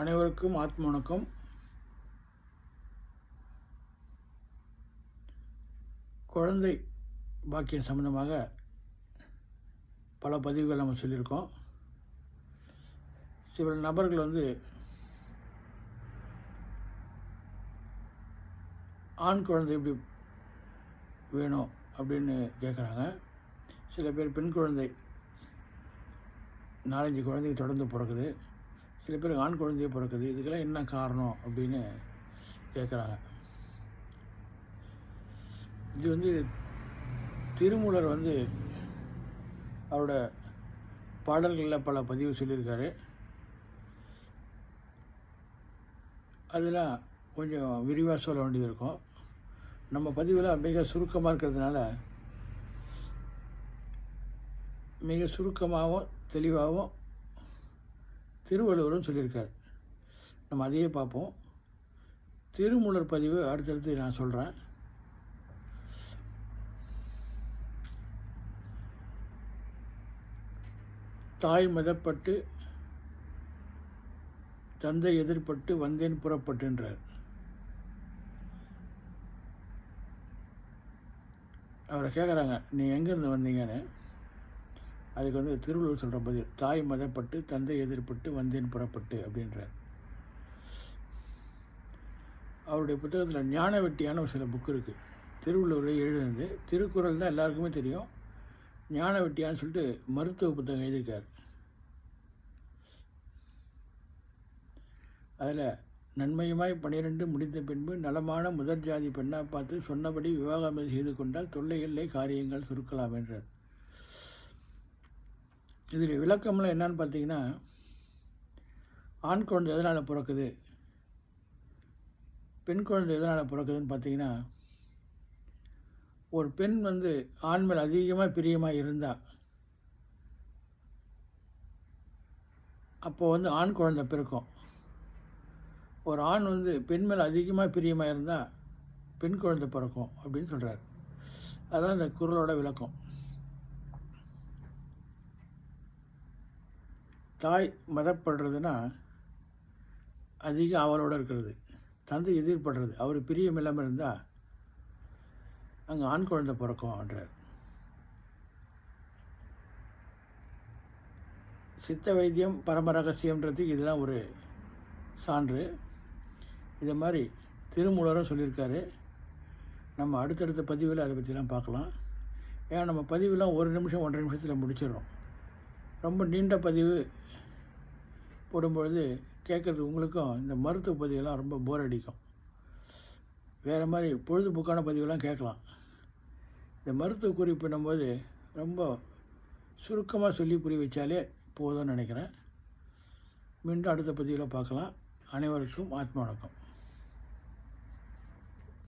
அனைவருக்கும் ஆத்ம வணக்கம். குழந்தை பாக்கியம் சம்பந்தமாக பல பதிவுகள் நம்ம சொல்லியிருக்கோம். சில நபர்கள் வந்து ஆண் குழந்தை எப்படி வேணும் அப்படின்னு கேட்குறாங்க சில பேர் பெண் குழந்தை நாலஞ்சு குழந்தைங்க தொடர்ந்து பிறக்குது. சில பேர் ஆண் குழந்தையே பிறக்குது இதுக்கெல்லாம் என்ன காரணம் அப்படின்னு கேட்குறாங்க இது வந்து திருமூலர் வந்து அவரோட பாடல்களில் பல பதிவு சொல்லியிருக்காரு. அதெல்லாம் கொஞ்சம் விரிவாக சொல்ல வேண்டியது இருக்கும். நம்ம பதிவில் மிக சுருக்கமாக இருக்கிறதுனால மிக சுருக்கமாகவும் தெளிவாகவும் திருவள்ளுவரும் சொல்லியிருக்கார். நம்ம அதையே பார்ப்போம். திருமுலர் பதிவு அடுத்தடுத்து நான் சொல்கிறேன் தாய் மதப்பட்டு தந்தை எதிர்பட்டு வந்தேன் புறப்பட்டுன்றார். அவரை கேட்குறாங்க நீ எங்கேருந்து வந்தீங்கன்னு? அதுக்கு வந்து திருவள்ளுவர் சொல்கிற பதில் தாய் மதப்பட்டு தந்தை எதிர்பட்டு வந்தேன் புறப்பட்டு அப்படின்றார். அவருடைய புத்தகத்தில் ஞான வெட்டியான ஒரு சில புக் இருக்குது திருவள்ளுவரை எழுதுனது. திருக்குறள் தான் எல்லாருக்குமே தெரியும். ஞான வெட்டியான்னு சொல்லிட்டு மருத்துவ புத்தகம் எழுதியிருக்கார். அதில் நன்மையுமாய் பனிரெண்டு முடிந்த பின்பு நலமான முதற் ஜாதி பெண்ணாக பார்த்து சொன்னபடி விவாகம் செய்து கொண்டால் தொல்லை காரியங்கள் சுருக்கலாம் என்றார். இதில் விளக்கம்லாம் என்னன்னு பார்த்தீங்கன்னா ஆண் குழந்தை எதனால் பிறக்குது? பெண் குழந்தை எதனால் பிறக்குதுன்னு பார்த்தீங்கன்னா ஒரு பெண் வந்து ஆண் மேல் அதிகமாக பிரியமாக இருந்தால் அப்போது வந்து ஆண் குழந்தை பிறக்கும். ஒரு ஆண் வந்து பெண் மேல் அதிகமாக பிரியமாக இருந்தால் பெண் குழந்தை பிறக்கும் அப்படின்னு சொல்கிறார் அதான் இந்த குரலோட விளக்கம். தாய் மதப்படுறதுன்னா அதிக ஆவலோடு இருக்கிறது. தந்தை எதிர்படுறது. அவர் பிரியம் இல்லாமல் இருந்தால் அங்கே ஆண் குழந்தை பிறக்கும்ன்றார் சித்த வைத்தியம் பரம ரகசியம்ன்றதுக்கு இதெல்லாம் ஒரு சான்று. இதை மாதிரி திருமூலரும் சொல்லியிருக்காரு. நம்ம அடுத்தடுத்த பதிவில் அதை பற்றிலாம் பார்க்கலாம் ஏன்னா நம்ம பதிவுலாம் ஒரு நிமிஷம் ஒன்றரை நிமிஷத்தில் முடிச்சிடறோம். ரொம்ப நீண்ட பதிவு. போடும்பொழுது கேட்குறது உங்களுக்கும் இந்த மருத்துவ பதிவுலாம் ரொம்ப போர் அடிக்கும். வேறு மாதிரி பொழுதுபோக்கான பதிவுலாம் கேட்கலாம். இந்த மருத்துவ குறிப்பிடும்போது ரொம்ப சுருக்கமாக சொல்லி புரிய வச்சாலே போதும்னு நினைக்கிறேன். மீண்டும் அடுத்த பதிவில் பார்க்கலாம். அனைவருக்கும் ஆத்ம வணக்கம்.